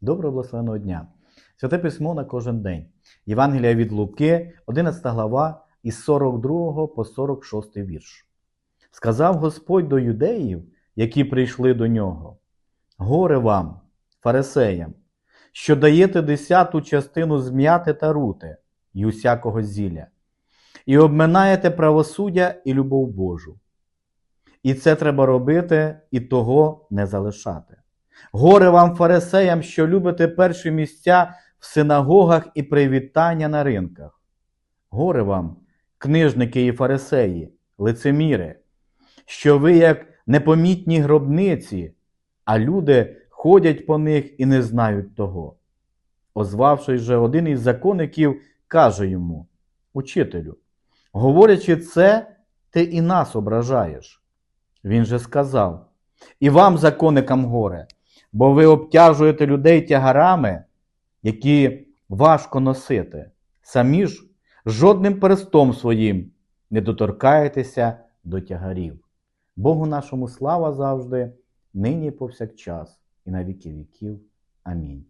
Доброго благословеного дня! Святе письмо на кожен день. Євангелія від Луки, 11 глава, із 42 по 46 вірш. Сказав Господь до юдеїв, які прийшли до нього: Горе вам, фарисеям, що даєте десяту частину зм'яти та рути й усякого зілля, і обминаєте правосуддя і любов Божу. І це треба робити, і того не залишати. Горе вам, фарисеям, що любите перші місця в синагогах і привітання на ринках. Горе вам, книжники і фарисеї, лицеміри, що ви як непомітні гробниці, а люди ходять по них і не знають того. Озвавшись же один із законників, каже йому: Учителю, говорячи це, ти і нас ображаєш. Він же сказав: І вам, законникам, горе, бо ви обтяжуєте людей тягарами, які важко носити. Самі ж жодним перестом своїм не доторкаєтеся до тягарів. Богу нашому слава завжди, нині повсякчас, і на віки віків. Амінь.